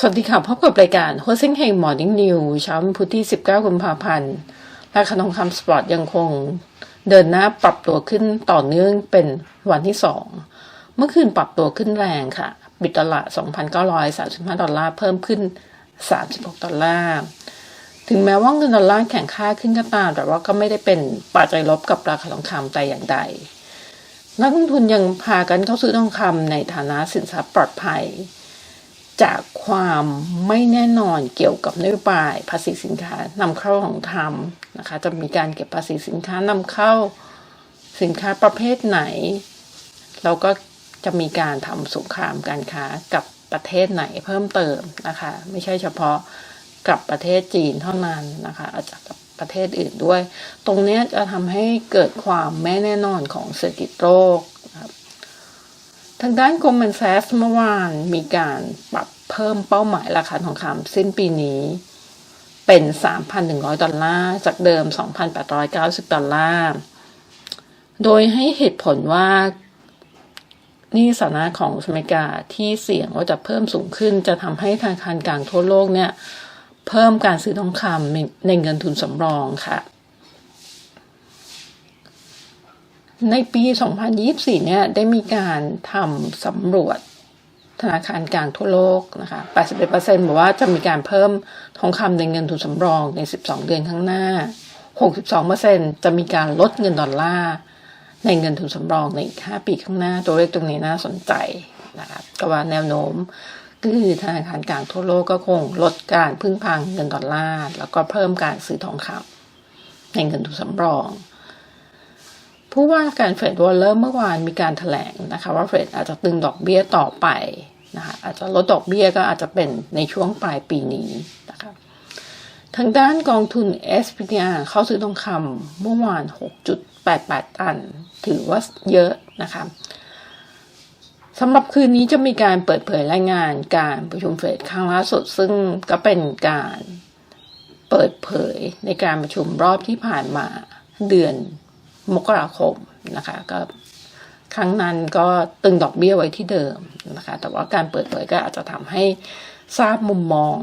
สวัสดีค่ะ พบกับรายการ h o s i n g h e y Morning News เช้าวันพุธที่ 19 กุมภาพันธ์ ราคาทองคำสปอร์ตยังคงเดินหน้าปรับตัวขึ้นต่อเนื่องเป็นวันที่ 2 เมื่อคืนปรับตัวขึ้นแรงค่ะ บิดตลาด 2,935 ดอลลาร์ เพิ่มขึ้น 36 ดอลลาร์ ถึงแม้ว่าเงินดอลลาร์แข็งค่าขึ้นก็ตาม แต่ว่าก็ไม่ได้เป็นปัจจัยลบกับราคาทองคำแต่อย่างใด นักลงทุนยังพากันเข้าซื้อทองคำในฐานะสินทรัพย์ปลอดภัย จากความไม่แน่นอนเกี่ยวกับนโยบายภาษีสินค้านำเข้าของทำนะคะ จะมีการเก็บภาษีสินค้านำเข้าสินค้าประเภทไหนแล้วก็จะมีการทำสงครามการค้ากับประเทศไหนเพิ่มเติมนะคะ ไม่ใช่เฉพาะกับประเทศจีนเท่านั้นนะคะอาจจะกับประเทศอื่นด้วย ตรงนี้จะทำให้เกิดความไม่แน่นอนของเศรษฐกิจโลก ทางด้าน Goldman Sachs เมื่อวานมีการปรับเพิ่มเป้าหมายราคาทองคำสิ้นปีนี้เป็น 3,100 ดอลลาร์ จากเดิม 2,890 ดอลลาร์ โดยให้เหตุผลว่านี่สถานะของอเมริกาที่เสี่ยงว่าจะเพิ่มสูงขึ้น จะทำให้ธนาคารกลางทั่วโลกเนี่ย เพิ่มการซื้อทองคำในเงินทุนสำรองค่ะ ในปี 2024 เนี่ยได้มีการทำสำรวจธนาคารกลางทั่วโลกนะคะ 81%บอกว่าจะมีการเพิ่มทองคำในเงินทุนสำรองใน 12 เดือนข้างหน้า 62%จะมีการลดเงินดอลลาร์ในเงินทุนสำรองในอีก 5 ปีข้างหน้า ตัวเลขตรงนี้น่าสนใจนะคะก็ว่าแนวโน้มก็คือธนาคารกลางทั่วโลกก็คงลดการพึ่งพางเงินดอลลาร์แล้วก็เพิ่มการซื้อทองคำในเงินทุนสำรอง ผู้ว่าการเฟดวอลเลอร์เมื่อวานมีการถแถลงนะคะว่าเฟดอาจจะตึงดอกเบี้ยต่อไปนะคะอาจจะลดดอกเบี้ยก็อาจจะเป็นในช่วงปลายปีนี้นะคะทางด้านกองทุน SPDR เข้าซื้อทองคำเมื่อวาน 6.88 ตัน ถือว่าเยอะนะคะสำหรับคืนนี้จะมีการเปิดเผยรายงานการประชุมเฟดครั้งล่าสุด ซึ่งก็เป็นการเปิดเผยในการประชุมรอบที่ผ่านมาเดือน มกราคมนะคะก็ครั้งนั้นก็ตึงดอกเบี้ยไว้ที่เดิมนะคะ แต่ว่าการเปิดเผยก็อาจจะทำให้ทราบมุมมอง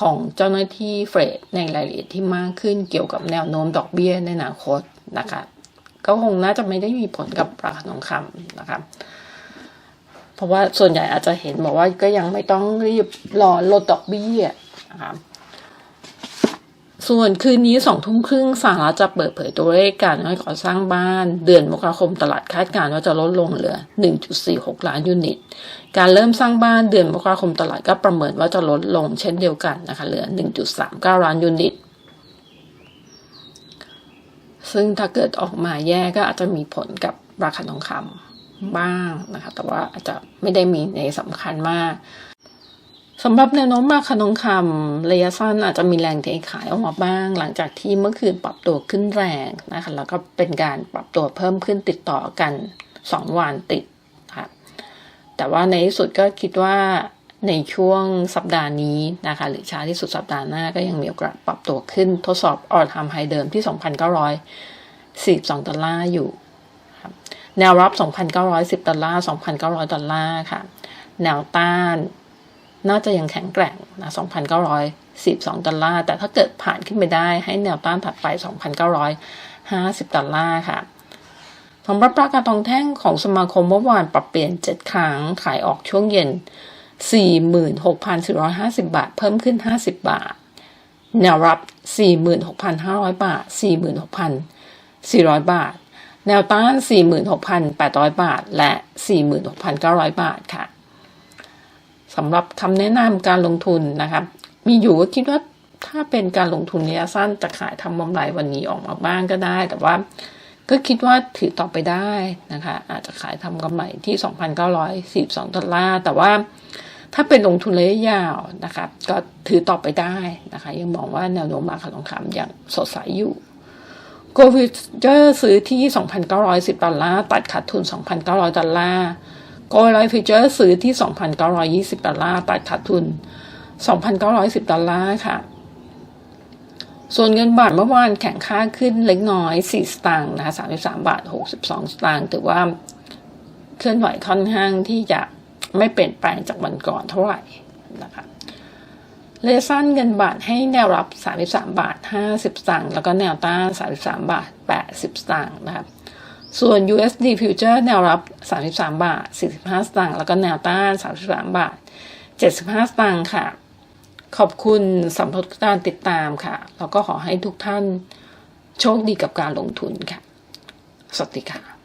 ของเจ้าหน้าที่เฟดในรายละเอียดที่มากขึ้นเกี่ยวกับแนวโน้มดอกเบี้ยในอนาคตนะคะ ก็คงน่าจะไม่ได้มีผลกับราคาทองคำนะคะเพราะว่าส่วนใหญ่อาจจะเห็นบอกว่าก็ยังไม่ต้องรีบรอลดดอกเบี้ยนะคะ ส่วนคืนนี้สองทุ่มครึ่งสหรัฐจะเปิดเผยตัวเลขการก่อสร้างบ้าน เดือนมกราคมตลาดคาดการณ์ว่าจะลดลงเหลือ 1.46 ล้านยูนิต การเริ่มสร้างบ้านเดือนมกราคมตลาดก็ประเมินว่าจะลดลงเช่นเดียวกันนะคะเหลือ 1.39 ล้านยูนิต ซึ่งถ้าเกิดออกมาแย่ก็อาจจะมีผลกับราคาทองคำบ้างนะคะ แต่ว่าอาจจะไม่ได้มีในสำคัญมาก สำหรับแนวโน้มราคาทองคำระยะสั้นอาจจะมีแรงเทขายออกมาบ้าง หลังจากที่เมื่อคืนปรับตัวขึ้นแรงนะคะแล้วก็เป็นการปรับตัวเพิ่มขึ้นติดต่อกัน 2 วันติดค่ะแต่ว่าในที่สุดก็คิดว่าในช่วงสัปดาห์นี้นะคะหรือช้าที่สุดสัปดาห์หน้าก็ยังมีโอกาสปรับตัวขึ้นทดสอบออทามไฮเดิมที่ 2,942ดอลลาร์อยู่ แนวรับ 2,910ดอลลาร์2,900ดอลลาร์ค่ะ แนวต้าน น่าจะยังแข็งแกร่งนะ2,942ดอลลาร์ แต่ถ้าเกิดผ่านขึ้นไปได้ให้แนวต้านถัดไป 2,950 ดอลลาร์ค่ะสำหรับราคาทองแท่งของสมาคมเมื่อวานปรับเปลี่ยน 7 ครั้ง ขายออกช่วงเย็น 46,450 บาท เพิ่มขึ้น 50 บาท แนวรับ 46,500 บาท 46,400 บาท แนวต้าน 46,800 บาท และ 46,900 บาทค่ะ สำหรับคำแนะนำการลงทุนนะครับ มีอยู่ก็คิดว่าถ้าเป็นการลงทุนระยะสั้นจะขายทำกำไรวันนี้ออกมาบ้างก็ได้ แต่ว่าก็คิดว่าถือต่อไปได้นะคะ อาจจะขายทำกำไรที่ 2,942ดอลลาร์แต่ว่าถ้าเป็นลงทุนระยะยาวนะคะก็ถือต่อไปได้นะคะ ยังมองว่าแนวโน้มราคาทองคำยังสดใสอยู่โกลฟิเจอร์ซื้อที่ 2,910 ดอลลาร์ ตัดขาดทุน 2,900 ดอลลาร์ โกลไลฟ์ฟิเจอร์ซื้อที่ 2,920 ดอลลาร์ตัดขาดทุน 2,910 ดอลลาร์ค่ะ ส่วนเงินบาทเมื่อวานแข็งค่าขึ้นเล็กน้อย 4 สตางค์นะคะ33 บาท 62 สตางค์ถือว่าเคลื่อนไหวค่อนข้างที่จะไม่เปลี่ยนแปลงจากวันก่อนเท่าไหร่นะคะเลสันเงินบาทให้แนวรับ 33 บาท 50 สตางค์แล้วก็แนวต้าน 33 บาท 80 สตางค์นะครับ ส่วน USD Future แนวรับ 33 บาท 45 สตางค์แล้วก็แนวต้าน 33 บาท 75 สตางค์ค่ะ ขอบคุณสำหรับการติดตามค่ะ แล้วก็ขอให้ทุกท่านโชคดีกับการลงทุนค่ะ สวัสดีค่ะ